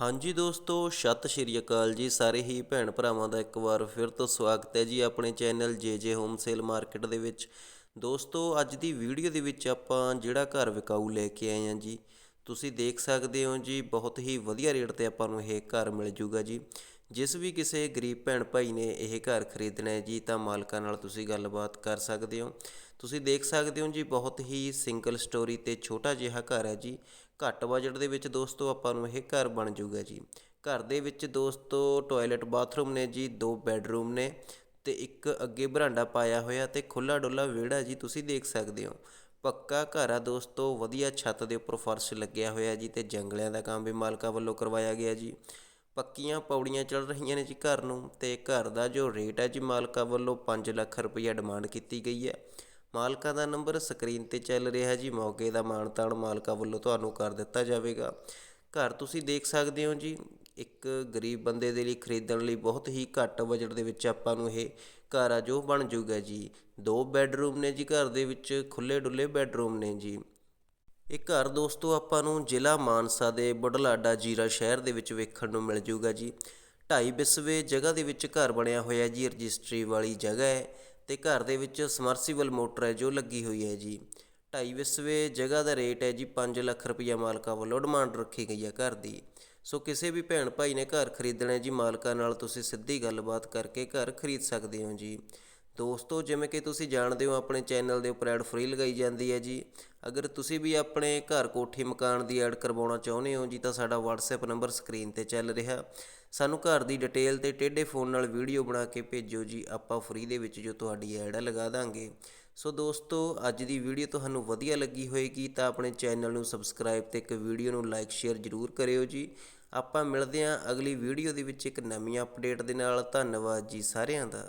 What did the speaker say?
ਹਾਂਜੀ ਦੋਸਤੋ, ਸਤਿ ਸ਼੍ਰੀ ਅਕਾਲ ਜੀ ਸਾਰੇ ਹੀ ਭੈਣ ਭਰਾਵਾਂ ਦਾ ਇੱਕ ਵਾਰ ਫਿਰ ਤੋਂ ਸਵਾਗਤ ਹੈ ਜੀ ਆਪਣੇ ਚੈਨਲ ਜੇ ਜੇ ਹੋਮ ਸੇਲ ਮਾਰਕੀਟ ਦੇ ਵਿੱਚ। ਦੋਸਤੋ, ਅੱਜ ਦੀ ਵੀਡੀਓ ਦੇ ਵਿੱਚ ਆਪਾਂ ਜਿਹੜਾ ਘਰ ਵਿਕਾਊ ਲੈ ਕੇ ਆਏ ਹਾਂ ਜੀ, ਤੁਸੀਂ ਦੇਖ ਸਕਦੇ ਹੋ ਜੀ, ਬਹੁਤ ਹੀ ਵਧੀਆ ਰੇਟ ਤੇ ਆਪਾਂ ਨੂੰ ਇਹ ਘਰ ਮਿਲ ਜੂਗਾ ਜੀ। ਜਿਸ ਵੀ ਕਿਸੇ ਗਰੀਬ ਭੈਣ ਭਾਈ ਨੇ ਇਹ ਘਰ ਖਰੀਦਣਾ ਹੈ ਜੀ, ਤਾਂ ਮਾਲਕਾਂ ਨਾਲ ਤੁਸੀਂ ਗੱਲਬਾਤ ਕਰ ਸਕਦੇ ਹੋ। ਤੁਸੀਂ ਦੇਖ ਸਕਦੇ ਹੋ ਜੀ, ਬਹੁਤ ਹੀ ਸਿੰਗਲ ਸਟੋਰੀ ਤੇ ਛੋਟਾ ਜਿਹਾ ਘਰ ਹੈ ਜੀ ਘੱਟ ਬਜਟ ਦੇ ਵਿੱਚ ਦੋਸਤੋ ਆਪਾਂ ਨੂੰ ਇਹ ਘਰ ਬਣ ਜਾਊਗਾ ਜੀ। ਘਰ ਦੇ ਵਿੱਚ ਦੋਸਤੋ ਟੋਇਲਟ ਬਾਥਰੂਮ ਨੇ ਜੀ, ਦੋ ਬੈੱਡਰੂਮ ਨੇ ਅਤੇ ਇੱਕ ਅੱਗੇ ਬਰਾਂਡਾ ਪਾਇਆ ਹੋਇਆ ਅਤੇ ਖੁੱਲਾ ਡੁੱਲਾ ਵਿਹੜਾ ਜੀ, ਤੁਸੀਂ ਦੇਖ ਸਕਦੇ ਹੋ। ਪੱਕਾ ਘਰ ਆ ਦੋਸਤੋ, ਵਧੀਆ ਛੱਤ ਦੇ ਉੱਪਰ ਫਰਸ਼ ਲੱਗਿਆ ਹੋਇਆ ਜੀ ਤੇ ਜੰਗਲਿਆਂ ਦਾ ਕੰਮ ਵੀ ਮਾਲਕਾਂ ਵੱਲੋਂ ਕਰਵਾਇਆ ਗਿਆ ਜੀ। ਪੱਕੀਆਂ ਪੌੜੀਆਂ ਚੜ ਰਹੀਆਂ ਨੇ ਜੀ ਘਰ ਨੂੰ ਤੇ ਘਰ ਦਾ ਜੋ ਰੇਟ ਹੈ ਜੀ, ਮਾਲਕਾਂ ਵੱਲੋਂ 5 ਲੱਖ ਰੁਪਈਆ ਡਿਮਾਂਡ ਕੀਤੀ ਗਈ ਹੈ। ਮਾਲਕਾਂ ਦਾ ਨੰਬਰ ਸਕਰੀਨ ਤੇ ਚੱਲ ਰਿਹਾ ਜੀ। ਮੌਕੇ ਦਾ ਮਾਣ ਤਾਣ ਮਾਲਕਾਂ ਵੱਲੋਂ ਤੁਹਾਨੂੰ ਕਰ ਦਿੱਤਾ ਜਾਵੇਗਾ। ਘਰ ਤੁਸੀਂ ਦੇਖ ਸਕਦੇ ਹੋ ਜੀ, ਇੱਕ ਗਰੀਬ ਬੰਦੇ ਦੇ ਲਈ ਖਰੀਦਣ ਲਈ ਬਹੁਤ ਹੀ ਘੱਟ ਬਜਟ ਦੇ ਵਿੱਚ ਆਪਾਂ ਨੂੰ ਇਹ ਘਰ ਆ ਜੋ ਬਣ ਜਾਊਗਾ ਜੀ। ਦੋ ਬੈੱਡਰੂਮ ਨੇ ਜੀ ਘਰ ਦੇ ਵਿੱਚ ਖੁੱਲੇ ਡੁੱਲੇ ਬੈੱਡਰੂਮ ਨੇ ਜੀ। ਇਹ ਘਰ ਦੋਸਤੋ ਆਪਾਂ ਨੂੰ ਜ਼ਿਲ੍ਹਾ ਮਾਨਸਾ ਦੇ ਬੁਢਲਾਡਾ ਜੀਰਾ ਸ਼ਹਿਰ ਦੇ ਵਿੱਚ ਵੇਖਣ ਨੂੰ ਮਿਲ ਜੂਗਾ ਜੀ। ਢਾਈ ਬਿਸਵੇ ਜਗ੍ਹਾ ਦੇ ਵਿੱਚ ਘਰ ਬਣਿਆ ਹੋਇਆ ਜੀ, ਰਜਿਸਟਰੀ ਵਾਲੀ ਜਗ੍ਹਾ ਹੈ। ਅਤੇ ਘਰ ਦੇ ਵਿੱਚ ਸਮਰਸੀਬਲ ਮੋਟਰ ਹੈ, ਜੋ ਲੱਗੀ ਹੋਈ ਹੈ ਜੀ। ਢਾਈ ਵਿਸਵੇ ਜਗ੍ਹਾ ਦਾ ਰੇਟ ਹੈ ਜੀ, ਪੰਜ ਲੱਖ ਰੁਪਈਆ ਮਾਲਕਾਂ ਵੱਲੋਂ ਡਿਮਾਂਡ ਰੱਖੀ ਗਈ ਹੈ ਘਰ ਦੀ। ਸੋ ਕਿਸੇ ਵੀ ਭੈਣ ਭਾਈ ਨੇ ਘਰ ਖਰੀਦਣਾ ਜੀ, ਮਾਲਕਾਂ ਨਾਲ ਤੁਸੀਂ ਸਿੱਧੀ ਗੱਲਬਾਤ ਕਰਕੇ ਘਰ ਖਰੀਦ ਸਕਦੇ ਹੋ ਜੀ। ਦੋਸਤੋ, ਜਿਵੇਂ ਕਿ ਤੁਸੀਂ ਜਾਣਦੇ ਹੋ, ਆਪਣੇ ਚੈਨਲ ਦੇ ਉੱਪਰ ਐਡ ਫ੍ਰੀ ਲਗਾਈ ਜਾਂਦੀ ਹੈ ਜੀ। ਅਗਰ ਤੁਸੀਂ ਵੀ ਆਪਣੇ ਘਰ ਕੋਠੀ ਮਕਾਨ ਦੀ ਐਡ ਕਰਵਾਉਣਾ ਚਾਹੁੰਦੇ ਹੋ ਜੀ, ਤਾਂ ਸਾਡਾ WhatsApp ਨੰਬਰ ਸਕਰੀਨ ਤੇ ਚੱਲ ਰਿਹਾ। ਸਾਨੂੰ ਘਰ ਦੀ ਡਿਟੇਲ ਤੇ ਟੇਢੇ ਫੋਨ ਨਾਲ ਵੀਡੀਓ ਬਣਾ ਕੇ ਭੇਜੋ ਜੀ, ਆਪਾਂ ਫ੍ਰੀ ਦੇ ਵਿੱਚ ਜੋ ਤੁਹਾਡੀ ਐਡ ਆ ਲਗਾ ਦਾਂਗੇ। ਸੋ ਦੋਸਤੋ, ਅੱਜ ਦੀ ਵੀਡੀਓ ਤੁਹਾਨੂੰ ਵਧੀਆ ਲੱਗੀ ਹੋਏਗੀ, ਤਾਂ ਆਪਣੇ ਚੈਨਲ ਨੂੰ ਸਬਸਕ੍ਰਾਈਬ ਤੇ ਇੱਕ ਵੀਡੀਓ ਨੂੰ ਲਾਈਕ ਸ਼ੇਅਰ ਜ਼ਰੂਰ ਕਰਿਓ ਜੀ। ਆਪਾਂ ਮਿਲਦੇ ਹਾਂ ਅਗਲੀ ਵੀਡੀਓ ਦੇ ਵਿੱਚ ਇੱਕ ਨਵੀਂ ਅਪਡੇਟ ਦੇ ਨਾਲ। ਧੰਨਵਾਦ ਜੀ ਸਾਰਿਆਂ ਦਾ।